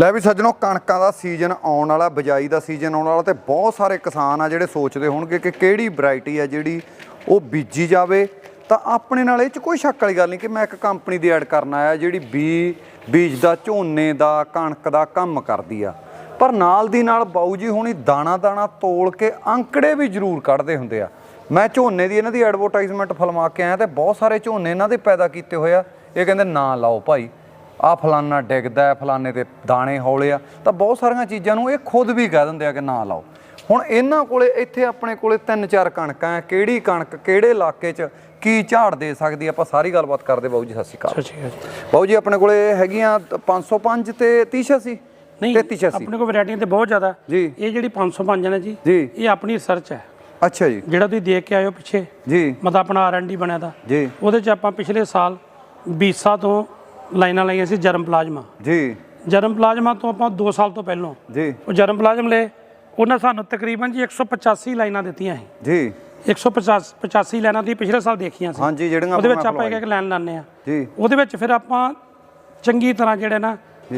ਲੈ ਵੀ ਸੱਜਣੋ, ਕਣਕਾਂ ਦਾ ਸੀਜ਼ਨ ਆਉਣ ਵਾਲਾ, ਬਿਜਾਈ ਦਾ ਸੀਜ਼ਨ ਆਉਣ ਵਾਲਾ ਤੇ ਬਹੁਤ ਸਾਰੇ ਕਿਸਾਨ ਆ ਜਿਹੜੇ ਸੋਚਦੇ ਹੋਣਗੇ ਕਿ ਕਿਹੜੀ ਵੈਰਾਈਟੀ ਆ ਜਿਹੜੀ ਉਹ ਬੀਜੀ ਜਾਵੇ। ਤਾਂ ਆਪਣੇ ਨਾਲ ਇਹ ਚ ਕੋਈ ਸ਼ੱਕ ਵਾਲੀ ਗੱਲ ਨਹੀਂ ਕਿ ਮੈਂ ਇੱਕ ਕੰਪਨੀ ਦੀ ਐਡ ਕਰਨ ਆਇਆ ਜਿਹੜੀ ਬੀ, ਬੀਜ ਦਾ, ਝੋਨੇ ਦਾ, ਕਣਕ ਦਾ ਕੰਮ ਕਰਦੀ ਆ। ਪਰ ਨਾਲ ਦੀ ਨਾਲ ਬਾਊ ਜੀ ਹੁਣੀ ਦਾਣਾ ਦਾਣਾ ਤੋਲ ਕੇ ਅੰਕੜੇ ਵੀ ਜ਼ਰੂਰ ਕੱਢਦੇ ਹੁੰਦੇ ਆ। ਮੈਂ ਝੋਨੇ ਦੀ ਇਹਨਾਂ ਦੀ ਐਡਵਰਟਾਈਜ਼ਮੈਂਟ ਫਲਮਾ ਕੇ ਆਇਆ ਤੇ ਬਹੁਤ ਸਾਰੇ ਝੋਨੇ ਇਹਨਾਂ ਦੇ ਪੈਦਾ ਕੀਤੇ ਹੋਏ ਆ। ਇਹ ਕਹਿੰਦੇ ਨਾ ਲਾਓ ਭਾਈ। ਆ ਫਲਾਨਾ ਡਿੱਗਦਾ ਹੈ ਫਲਾਨੇ ਤੇ ਦਾਣੇ ਹੌਲੇ ਆ। ਤਾਂ ਬਹੁਤ ਸਾਰੀਆਂ ਚੀਜ਼ਾਂ ਨੂੰ ਇਹ ਖੁਦ ਵੀ ਕਹਿ ਦਿੰਦੇ ਆ ਕਿ ਨਾ ਲਾਓ। ਹੁਣ ਇਹਨਾਂ ਕੋਲੇ ਇੱਥੇ ਆਪਣੇ ਕੋਲੇ ਤਿੰਨ ਚਾਰ ਕਣਕਾਂ ਆ। ਕਿਹੜੀ ਕਣਕ ਕਿਹੜੇ ਇਲਾਕੇ 'ਚ ਕੀ ਝਾੜ ਦੇ ਸਕਦੀ? ਆਪਾਂ ਸਾਰੀ ਗੱਲਬਾਤ ਕਰਦੇ ਬਾਊ ਜੀ ਸਤਿ ਸ਼੍ਰੀ ਅਕਾਲ। ਅੱਛਾ ਜੀ। ਬਾਊ ਜੀ ਆਪਣੇ ਕੋਲੇ ਹੈਗੀਆਂ 505 ਤੇ 3086 ਨਹੀਂ 3386 ਆਪਣੇ ਕੋਲ ਵੈਰਾਈਟੀਆਂ ਤੇ ਬਹੁਤ ਜ਼ਿਆਦਾ। ਜੀ। ਇਹ ਜਿਹੜੀ 505 ਹੈ ਨਾ ਜੀ ਜੀ। ਇਹ ਆਪਣੀ ਰਿਸਰਚ ਹੈ। ਅੱਛਾ ਜੀ। ਜਿਹੜਾ ਤੁਸੀਂ ਦੇਖ ਕੇ ਆਇਓ ਪਿੱਛੇ। ਜੀ। ਮਤਲਬ ਆਪਣਾ ਆਰ&ਡੀ ਬਣਿਆ ਦਾ। ਜੀ। ਉਹਦੇ ਚ ਆਪਾਂ ਪਿਛਲੇ ਸਾਲ 20 ਤੋਂ ਲਾਈਨਾਂ ਲਾਈਆਂ ਸੀ ਜਰਮ ਪਲਾਜ਼ਮਾ। ਜੀ। ਜਰਮ ਪਲਾਜ਼ਮਾ ਤੋਂ ਆਪਾਂ 2 ਸਾਲ ਤੋਂ ਪਹਿਲਾਂ। ਜੀ। ਉਹ ਜਰਮ ਪਲਾਜ਼ਮ ਲਏ ਉਹਨਾਂ ਸਾਨੂੰ ਤਕਰੀਬਨ ਜੀ 185 ਲਾਈਨਾਂ ਦਿੱਤੀਆਂ ਸੀ। ਜੀ। 150 85 ਲਾਈਨਾਂ ਦੀ ਪਿਛਲੇ ਸਾਲ ਦੇਖੀਆਂ ਸੀ। ਹਾਂਜੀ ਜਿਹੜੀਆਂ ਉਹਦੇ ਵਿੱਚ ਆਪਾਂ ਇੱਕ ਇੱਕ ਲਾਈਨ ਲਾਉਂਦੇ ਆ ਜੀ। ਉਹਦੇ ਵਿੱਚ ਫਿਰ ਆਪਾਂ ਚੰਗੀ ਤਰ੍ਹਾਂ ਜਿਹੜੇ ਨਾ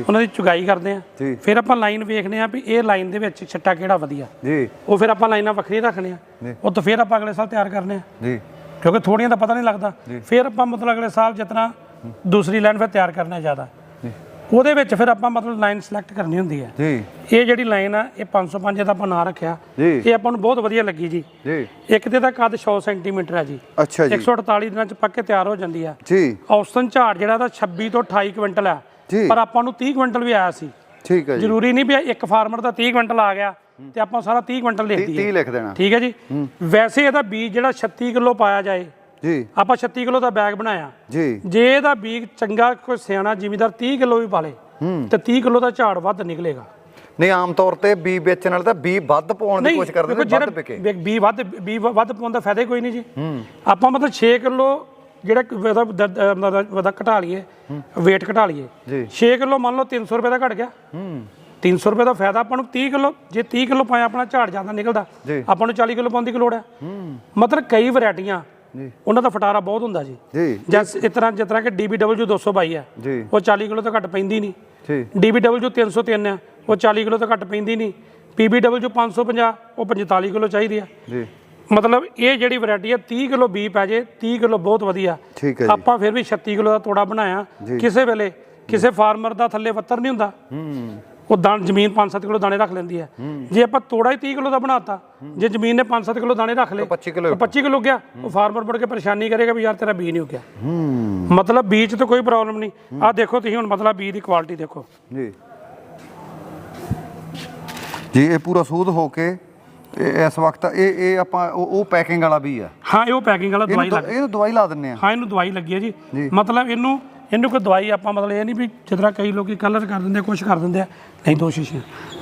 ਉਹਨਾਂ ਦੀ ਚੁਗਾਈ ਕਰਦੇ ਆ। ਫਿਰ ਆਪਾਂ ਲਾਈਨ ਵੇਖਦੇ ਆ ਵੀ ਇਹ ਲਾਈਨ ਦੇ ਵਿੱਚ ਛੱਟਾ ਕਿਹੜਾ ਵਧੀਆ। ਜੀ। ਉਹ ਫਿਰ ਆਪਾਂ ਲਾਈਨਾਂ ਵੱਖਰੀਆਂ ਰੱਖਣੇ ਆ ਉਹ ਤੋਂ ਫਿਰ ਆਪਾਂ ਅਗਲੇ ਸਾਲ ਤਿਆਰ ਕਰਨੇ ਆ ਜੀ। ਕਿਉਂਕਿ ਥੋੜੀਆਂ ਦਾ ਪਤਾ ਨਹੀਂ ਲੱਗਦਾ। ਫਿਰ ਆਪਾਂ ਮਤਲਬ ਅਗਲੇ ਸਾਲ ਜਿਤਨਾ ਦੂਸਰੀ ਲਾਈਨ ਫਿਰ ਤਿਆਰ ਕਰਨਾ ਜ਼ਿਆਦਾ। ਉਹਦੇ ਵਿੱਚ ਫਿਰ ਆਪਾਂ ਮਤਲਬ ਲਾਈਨ ਸਿਲੈਕਟ ਕਰਨੀ ਹੁੰਦੀ ਹੈ। ਜੀ। ਇਹ ਜਿਹੜੀ ਲਾਈਨ ਆ ਇਹ 505 ਦਾ ਆਪਾਂ ਨਾਂ ਰੱਖਿਆ। ਜੀ। ਇਹ ਆਪਾਂ ਨੂੰ ਬਹੁਤ ਵਧੀਆ ਲੱਗੀ ਜੀ। ਜੀ। ਇੱਕ ਤੇ ਦਾ ਕੱਦ 100 ਸੈਂਟੀਮੀਟਰ ਹੈ ਜੀ। ਅੱਛਾ ਜੀ। 148 ਦਿਨਾਂ ਚ ਪੱਕ ਕੇ ਤਿਆਰ ਹੋ ਜਾਂਦੀ ਆ। ਜੀ। ਔਸਤਨ ਝਾੜ ਜਿਹੜਾ ਤਾਂ 26 ਤੋਂ 28 ਕੁਇੰਟਲ ਆ। ਜੀ। ਪਰ ਆਪਾਂ ਨੂੰ 30 ਕੁਇੰਟਲ ਵੀ ਆਇਆ ਸੀ। ਠੀਕ ਹੈ ਜੀ। ਜ਼ਰੂਰੀ ਨਹੀਂ ਵੀ ਇੱਕ ਫਾਰਮਰ ਦਾ 30 ਕੁਇੰਟਲ ਆ ਗਿਆ ਤੇ ਆਪਾਂ ਸਾਰਾ 30 ਕੁਇੰਟਲ ਲਿਖ 30 ਦਈਏ। ਲਿਖ ਦੇਣਾ। ਠੀਕ ਹੈ ਜੀ। ਵੈਸੇ ਇਹਦਾ ਬੀਜ ਜਿਹੜਾ 36 ਕਿਲੋ ਪਾਇਆ ਜਾਏ ਜੀ। ਆਪਾਂ 36 ਕਿਲੋ ਦਾ ਬੈਗ ਬਣਾਇਆ। ਜੀ। ਜੇ ਇਹਦਾ ਬੀਜ ਚੰਗਾ ਕੋਈ ਸਿਆਣਾ ਜ਼ਿਮੀਦਾਰ 30 ਕਿਲੋ ਵੀ ਪਾਲੇ ਤੇ 30 ਕਿਲੋ ਦਾ ਝਾੜ ਵੱਧ ਨਿਕਲੇਗਾ। ਨਹੀਂ ਆਮ ਤੌਰ ਤੇ ਬੀ ਵੇਚਣ ਵਾਲੇ ਤਾਂ ਬੀ ਵੱਧ ਪਾਉਣ ਦੀ ਕੋਸ਼ਿਸ਼ ਕਰਦੇ ਨੇ ਵੱਧ ਵਿਕੇ। ਬੀ ਵੱਧ ਬੀ ਵੱਧ ਪਾਉਣ ਦਾ ਫਾਇਦਾ ਕੋਈ ਨਹੀਂ ਜੀ। ਆਪਾਂ ਮਤਲਬ 6 ਕਿਲੋ ਜਿਹੜਾ ਉਹਦਾ ਘਟਾ ਲਈਏ weight ਘਟਾ ਲਈਏ। ਜੀ। 6 ਕਿਲੋ ਮੰਨ ਲਓ 300 ਰੁਪਏ ਦਾ ਘਟ ਗਿਆ। ਹੂੰ। 300 ਰੁਪਏ ਦਾ ਫਾਇਦਾ ਆਪਾਂ ਨੂੰ 30 ਕਿਲੋ ਜੇ 30 ਕਿਲੋ ਪਾਇਆ ਆਪਣਾ ਝਾੜ ਜ਼ਿਆਦਾ ਨਿਕਲਦਾ। ਆਪਾਂ ਨੂੰ 40 ਕਿਲੋ ਪਾਉਣ ਦੀ ਲੋੜ ਹੈ। ਮਤਲਬ ਕਈ ਵੈਰਾਈਟੀਆਂ ਜੀ। ਉਹਨਾਂ ਦਾ ਫਟਾਰਾ ਬਹੁਤ ਹੁੰਦਾ ਜੀ। ਜੀ। ਜਾਂ ਇਸ ਤਰ੍ਹਾਂ ਜਿਸ ਤਰ੍ਹਾਂ ਕਿ DBW 222 ਹੈ। ਜੀ। ਉਹ 40 ਕਿਲੋ ਤੋਂ ਘੱਟ ਪੈਂਦੀ ਨਹੀਂ। ਜੀ। DBW 303 ਹੈ। ਉਹ 40 ਕਿਲੋ ਤੋਂ ਘੱਟ ਪੈਂਦੀ ਨਹੀਂ। PBW 550 ਉਹ 45 ਕਿਲੋ ਚਾਹੀਦੀ ਆ ਜੀ। ਮਤਲਬ ਇਹ ਜਿਹੜੀ ਵੈਰਾਈਟੀ ਹੈ 30 ਕਿਲੋ ਬੀ ਪੈ ਜੇ 30 ਕਿਲੋ ਬਹੁਤ ਵਧੀਆ। ਠੀਕ ਹੈ ਜੀ। ਆਪਾਂ ਫਿਰ ਵੀ 36 ਕਿਲੋ ਦਾ ਤੋੜਾ ਬਣਾਇਆ। ਕਿਸੇ ਵੇਲੇ ਕਿਸੇ ਫਾਰਮਰ ਦਾ ਥੱਲੇ ਵੱਤਰ ਨਹੀਂ ਹੁੰਦਾ। ਹੂੰ। ਉਹ ਦਾਣ ਜ਼ਮੀਨ 5-7 ਕਿਲੋ ਦਾਣੇ ਰੱਖ ਲੈਂਦੀ ਹੈ। ਜੇ ਆਪਾਂ ਤੋੜਾ ਹੀ 30 ਕਿਲੋ ਦਾ ਬਣਾਤਾ ਜੇ ਜ਼ਮੀਨ ਨੇ 5-7 ਕਿਲੋ ਦਾਣੇ ਰੱਖ ਲਏ 25 ਕਿਲੋ ਤਾਂ 25 ਕਿਲੋ ਗਿਆ। ਉਹ ਫਾਰਮਰ ਮੁੜ ਕੇ ਪਰੇਸ਼ਾਨੀ ਕਰੇਗਾ ਵੀ ਯਾਰ ਤੇਰਾ ਬੀਜ ਨਹੀਂ ਉੱਗਿਆ। ਮਤਲਬ ਬੀਜ ਤਾਂ ਕੋਈ ਪ੍ਰੋਬਲਮ ਨਹੀਂ। ਆਹ ਦੇਖੋ ਤੁਸੀਂ ਹੁਣ ਮਤਲਬ ਬੀਜ ਦੀ ਕੁਆਲਿਟੀ ਦੇਖੋ। ਜੀ। ਜੀ ਇਹ ਪੂਰਾ ਸੂਧ ਹੋ ਕੇ ਇਹ ਇਸ ਵਕਤ ਇਹ ਇਹ ਆਪਾਂ ਉਹ ਪੈਕਿੰਗ ਵਾਲਾ ਵੀ ਆ ਹਾਂ ਇਹ ਉਹ ਪੈਕਿੰਗ ਵਾਲਾ ਦਵਾਈ ਲੱਗ ਇਹਨੂੰ ਦਵਾਈ ਲਾ ਦਿੰਨੇ ਆ ਹਾਂ ਇਹਨੂੰ ਦਵਾਈ ਲੱਗੀ ਹੈ ਜੀ। ਮਤਲਬ ਇਹਨੂੰ ਇਹਨੂੰ ਕੋਈ ਦਵਾਈ ਆਪਾਂ ਮਤਲਬ ਇਹ ਨਹੀਂ ਵੀ ਤਰ੍ਹਾਂ ਕਈ ਲੋਕੀ ਕਲਰ ਕਰ ਦਿੰਦੇ ਕੁਝ ਕਰ ਦਿੰਦੇ ਆ ਨਹੀਂ ਦੋ ਸ਼ੀਸ਼ੀਆਂ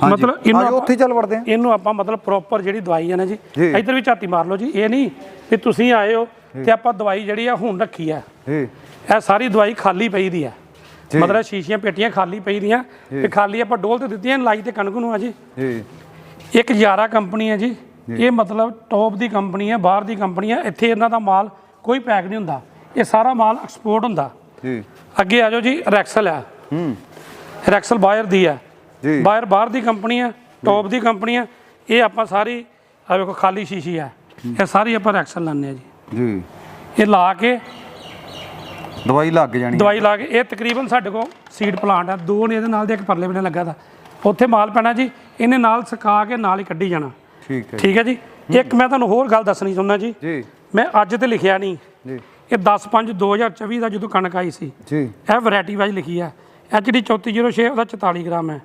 ਮਤਲਬ ਇਹਨੂੰ ਆਪਾਂ- ਉੱਥੇ ਚੱਲ ਵੜਦੇ ਆ। ਇਹਨੂੰ ਆਪਾਂ ਮਤਲਬ ਪ੍ਰੋਪਰ ਜਿਹੜੀ ਦਵਾਈ ਹੈ ਨਾ ਜੀ ਜੀ। ਇੱਧਰ ਵੀ ਝਾਤੀ ਮਾਰ ਲਓ ਜੀ ਇਹ ਨਹੀਂ ਵੀ ਤੁਸੀਂ ਆਏ ਹੋ ਤੇ ਆਪਾਂ ਦਵਾਈ ਜਿਹੜੀ ਆ ਹੁਣ ਰੱਖੀ ਆ। ਜੀ। ਇਹ ਸਾਰੀ ਦਵਾਈ ਖਾਲੀ ਪਈ ਦੀ ਆ। ਮਤਲਬ ਸ਼ੀਸ਼ੀਆਂ ਪੇਟੀਆਂ ਖਾਲੀ ਪਈ ਦੀਆਂ ਤੇ ਖਾਲੀ ਆਪਾਂ ਡੋਲ ਤੇ ਦਿੱਤੀਆਂ ਲਾਈ ਤੇ ਕਣਕ ਨੂੰ ਆ ਜੀ। ਜੀ। ਇੱਕ ਯਾਰਾ ਕੰਪਨੀ ਹੈ ਜੀ। ਇਹ ਮਤਲਬ ਟੌਪ ਦੀ ਕੰਪਨੀ ਹੈ ਬਾਹਰ ਦੀ ਕੰਪਨੀ ਹੈ ਇੱਥੇ ਇਹਨਾਂ ਦਾ ਮਾਲ ਕੋਈ ਪੈਕ ਨਹੀਂ ਹੁੰਦਾ। ਇਹ ਸਾਰਾ ਮਾਲ ਐਕਸਪੋਰਟ ਹੁੰਦਾ। ਜੀ। ਅੱਗੇ ਆ ਜਾਓ ਜੀ ਰੈਕਸਲ ਆ। ਹੂੰ। ਰੈਕਸਲ ਬਾਇਰ ਦੀ ਆ। ਜੀ। ਬਾਇਰ ਬਾਹਰ ਦੀ ਕੰਪਨੀ ਆ ਟੌਪ ਦੀ ਕੰਪਨੀ ਆ। ਇਹ ਆਪਾਂ ਸਾਰੀ ਆ ਵੇਖੋ ਖਾਲੀ ਸ਼ੀਸ਼ੀ ਆ। ਇਹ ਸਾਰੀ ਆਪਾਂ ਰੈਕਸਲ ਲਾਉਂਦੇ ਆ ਜੀ। ਜੀ। ਇਹ ਲਾ ਕੇ ਦਵਾਈ ਲੱਗ ਜਾਣੀ ਦਵਾਈ ਲਾ ਕੇ ਇਹ ਤਕਰੀਬਨ ਸਾਡੇ ਕੋਲ ਸੀਡ ਪਲਾਂਟ ਆ। ਦੋ ਨੇ ਇਹਦੇ ਨਾਲ ਦੇ ਇੱਕ ਪਰਲੇ ਬਣੇ ਲੱਗਾ ਦਾ। ਉੱਥੇ ਮਾਲ ਪੈਣਾ ਜੀ ਇਹਨੇ ਨਾਲ ਸੁਕਾ ਕੇ ਨਾਲ ਹੀ ਕੱਢੀ ਜਾਣਾ। ਠੀਕ ਹੈ ਠੀਕ ਹੈ ਜੀ। ਇੱਕ ਮੈਂ ਤੁਹਾਨੂੰ ਹੋਰ ਗੱਲ ਦੱਸਣੀ ਚਾਹੁੰਦਾ ਜੀ। ਜੀ। ਮੈਂ ਅੱਜ ਤੇ ਲਿਖਿਆ ਨਹੀਂ। ਜੀ। ਇਹ 10 5 2024 ਦਾ ਜਦੋਂ ਕਣਕ ਆਈ ਸੀ ਜੀ। ਇਹ ਵੈਰਾਈਟੀ ਵਾਈਜ਼ ਲਿਖੀ ਹੈ। ਐਚਡੀ 3406 ਉਹਦਾ 44 ਗ੍ਰਾਮ ਹੈ।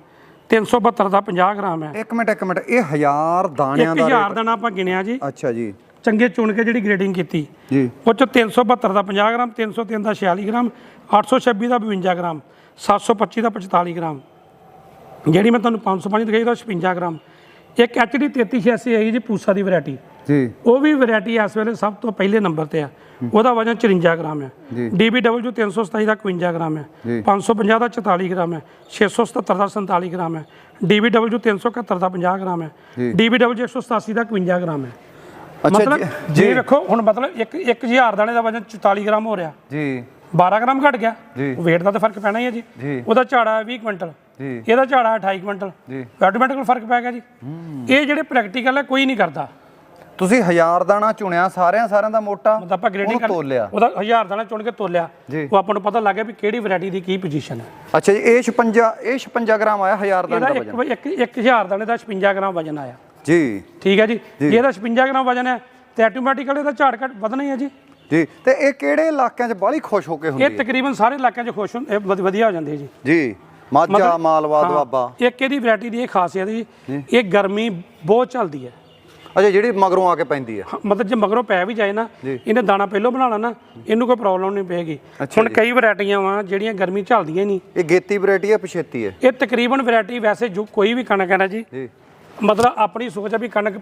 372 ਦਾ 50 ਗ੍ਰਾਮ ਹੈ। ਇੱਕ ਮਿੰਟ ਇੱਕ ਮਿੰਟ ਇਹ ਹਜ਼ਾਰ ਦਾਣਿਆਂ ਦਾ 1000 ਦਾ ਨਾ ਆਪਾਂ ਗਿਣਿਆ ਜੀ। ਅੱਛਾ ਜੀ। ਚੰਗੇ ਚੁਣ ਕੇ ਜਿਹੜੀ ਗ੍ਰੇਡਿੰਗ ਕੀਤੀ। ਜੀ। ਉਹ ਚ 372 ਦਾ 50 ਗ੍ਰਾਮ 303 ਦਾ 46 ਗ੍ਰਾਮ 826 ਦਾ 52 ਗ੍ਰਾਮ 725 ਦਾ 45 ਗ੍ਰਾਮ। ਜਿਹੜੀ ਮੈਂ ਤੁਹਾਨੂੰ 505 ਦਿਖਾਈ ਦਾ 56 ਗ੍ਰਾਮ। ਇੱਕ ਐਚਡੀ 3386 ਆਈ ਜੀ ਪੂਸਾ ਦੀ ਵੈਰਾਈਟੀ ਜੀ। ਉਹ ਵੀ ਵੈਰਾਈਟੀ ਇਸ ਵੇਲੇ ਸਭ ਤੋਂ ਪਹਿਲੇ ਨੰਬਰ ਤੇ ਆ। ਉਹਦਾ ਵਜਨ 54 ਗ੍ਰਾਮ ਹੈ। DBW 327 ਦਾ 51 ਗ੍ਰਾਮ ਹੈ ਜੀ। 550 ਦਾ 44 ਗ੍ਰਾਮ ਹੈ 677 ਦਾ 47 ਗ੍ਰਾਮ ਹੈ DBW 371 ਦਾ 50 ਗ੍ਰਾਮ ਹੈ। DBW 187 ਦਾ 51 ਗ੍ਰਾਮ ਹੈ ਮਤਲਬ ਜੀ- ਵੇਖੋ ਹੁਣ ਮਤਲਬ ਇੱਕ 1000 ਦਾਣੇ ਦਾ ਵਜਨ 44 ਗ੍ਰਾਮ ਹੋ ਰਿਹਾ। ਜੀ। 12 ਗ੍ਰਾਮ ਘਟ ਗਿਆ। weight ਦਾ ਤਾਂ ਫ਼ਰਕ ਪੈਣਾ ਹੀ ਹੈ ਜੀ। ਜੀ। ਉਹਦਾ ਝਾੜਾ 20 ਕੁਇੰਟਲ। ਜੀ। ਇਹਦਾ ਝਾੜਾ 28 ਕੁਇੰਟਲ। ਜੀ। ਆਟੋਮੈਟਿਕਲ ਫ਼ਰਕ ਪੈ ਗਿਆ ਜੀ। ਇਹ ਜਿਹੜੇ ਪ੍ਰੈਕਟੀਕਲ ਹੈ ਕੋਈ ਨਹੀਂ ਕਰਦਾ। ਤੁਸੀਂ ਹਜ਼ਾਰ ਦਾਣਾ ਚੁਣਿਆ ਸਾਰਿਆਂ ਸਾਰਿਆਂ ਦਾ ਮੋਟਾ ਮਤਲਬ ਆਪਾਂ ਗ੍ਰੇਡਿੰਗ ਕਰ ਤੋਲਿਆ। ਉਹਦਾ ਹਜ਼ਾਰ ਦਾਣਾ ਚੁਣ ਕੇ ਤੋਲਿਆ। ਉਹ ਆਪਾਂ ਨੂੰ ਪਤਾ ਲੱਗ ਗਿਆ ਵੀ ਕਿਹੜੀ ਵੈਰਾਈਟੀ ਦੀ ਕੀ ਪੋਜੀਸ਼ਨ ਹੈ। ਅੱਛਾ ਜੀ ਇਹ 56 ਇਹ 56 ਗ੍ਰਾਮ ਆਇਆ ਹਜ਼ਾਰ ਦਾਣੇ ਦਾ ਵਜਨ। ਇੱਕ ਇੱਕ ਹਜ਼ਾਰ ਦਾਣੇ ਦਾ 56 ਗ੍ਰਾਮ ਵਜਨ ਆਇਆ। ਜੀ। ਠੀਕ ਹੈ ਜੀ? ਜੇ। ਇਹਦਾ 56 ਗ੍ਰਾਮ ਵਜਨ ਹੈ ਤੇ ਆਟੋਮੈਟਿਕਲੀ ਇਹਦਾ ਝਾੜ ਘਟ ਵਧਣਾ ਹੀ ਹੈ ਜੀ। ਜੀ ਤੇ ਇਹ ਕਿਹੜੇ ਇਲਾਕਿਆਂ 'ਚ ਬਾਹਲੀ ਖੁਸ਼ ਹੋ ਕੇ ਹੁੰਦੀ ਇਹ ਤਕਰੀਬਨ ਸਾਰੇ ਇਲਾਕਿਆਂ 'ਚ ਖੁਸ਼ ਹੁੰਦੇ ਵਧ- ਵਧੀਆ ਹੋ ਜਾਂਦੇ ਜੀ। ਜੀ। ਮਾਝਾ ਮਾਲਵਾ ਦੁਆਬਾ। ਇੱਕ ਇਹਦੀ ਵੈਰਾਈਟੀ ਦੀ ਇਹ ਖਾਸੀਅਤ ਜੀ। ਇਹ ਗਰਮੀ ਬਹੁਤ ਚੱਲਦੀ ਹੈ। ਅੱਛਾ ਜਿਹੜੀ ਮਗਰੋਂ ਆ ਕੇ ਪੈਂਦੀ ਹਾਂ, ਮਤਲਬ ਜੇ ਮਗਰੋਂ ਪੈ ਵੀ ਜਾਏ ਨਾ ਇਹਨੇ ਦਾਣਾ ਪਹਿਲਾਂ ਬਣਾਉਣਾ ਨਾ ਇਹਨੂੰ ਕੋਈ ਪ੍ਰੋਬਲਮ ਨਹੀਂ ਅੱਛਾ ਹੁਣ ਕਈ ਵੈਰਾਈਟੀਆਂ ਵਾ ਜਿਹੜੀਆਂ ਗਰਮੀ ਝੱਲਦੀਆਂ ਨਹੀਂ। ਇਹ ਗੇਤੀ ਵੈਰਾਈਟੀ ਹੈ ਪਛੇਤੀ ਹੈ ਇਹ ਤਕਰੀਬਨ ਵੈਰਾਈਟੀ ਵੈਸੇ ਜੋ ਕੋਈ ਵੀ ਕਣਕ ਹੈ ਨਾ ਜੀ ਮਤਲਬ ਆਪਣੀ ਸੋਚ ਹੈ ਵੀ ਕਣਕ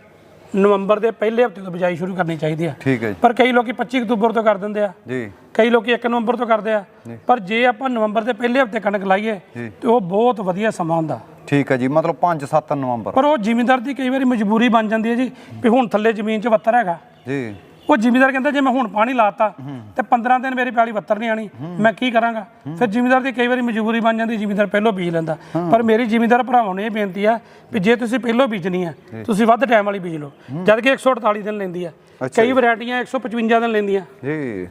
ਨਵੰਬਰ ਦੇ ਪਹਿਲੇ ਹਫ਼ਤੇ ਤੋਂ ਬਿਜਾਈ ਸ਼ੁਰੂ ਕਰਨੀ ਚਾਹੀਦੀ ਹੈ ਠੀਕ ਹੈ ਪਰ ਕਈ ਲੋਕੀ 25 ਅਕਤੂਬਰ ਤੋਂ ਕਰ ਦਿੰਦੇ ਆ। ਜੀ। ਕਈ ਲੋਕੀ 1 ਨਵੰਬਰ ਤੋਂ ਕਰਦੇ ਆ। ਪਰ ਜੇ ਆਪਾਂ ਨਵੰਬਰ ਦੇ ਪਹਿਲੇ ਹਫ਼ਤੇ ਕਣਕ ਲਾਈਏ ਤੇ ਉਹ ਬਹੁਤ ਵਧੀਆ ਸਮਾਂ ਹੁੰਦਾ। ਠੀਕ ਹੈ ਜੀ ਮਤਲਬ 5-7 ਨਵੰਬਰ। ਪਰ ਉਹ ਜ਼ਿਮੀਂਦਾਰ ਦੀ ਕਈ ਵਾਰੀ ਮਜਬੂਰੀ ਬਣ ਜਾਂਦੀ ਹੈ ਜੀ ਵੀ ਹੁਣ ਥੱਲੇ ਜ਼ਮੀਨ 'ਚ ਵੱਤਰ ਹੈਗਾ। ਜੀ। ਉਹ ਜ਼ਿਮੀਂਦਾਰ ਕਹਿੰਦਾ ਜੇ ਮੈਂ ਹੁਣ ਪਾਣੀ ਲਾਤਾ ਤੇ 15 ਦਿਨ ਮੇਰੀ ਪੈਲੀ ਵੱਤਰ ਨਹੀਂ ਆਣੀ ਮੈਂ ਕੀ ਕਰਾਂਗਾ? ਫਿਰ ਜ਼ਿਮੀਂਦਾਰ ਦੀ ਕਈ ਵਾਰੀ ਮਜਬੂਰੀ ਬਣ ਜਾਂਦੀ ਜ਼ਿਮੀਂਦਾਰ ਪਹਿਲਾਂ ਬੀਜ ਲੈਂਦਾ। ਪਰ ਮੇਰੀ ਜ਼ਿਮੀਂਦਾਰ ਭਰਾਵਾਂ ਨੂੰ ਇਹ ਬੇਨਤੀ ਆ ਵੀ ਜੇ ਤੁਸੀਂ ਪਹਿਲਾਂ ਬੀਜਣੀ ਆ ਤੁਸੀਂ ਵੱਧ ਟਾਈਮ ਵਾਲੀ ਬੀਜ ਲਓ। ਜਦ ਕਿ 148 ਦਿਨ ਲੈਂਦੀ ਆ ਕਈ ਵੈਰਾਈਟੀਆਂ 155 ਦਿਨ ਲੈਂਦੀਆਂ ਜੀ।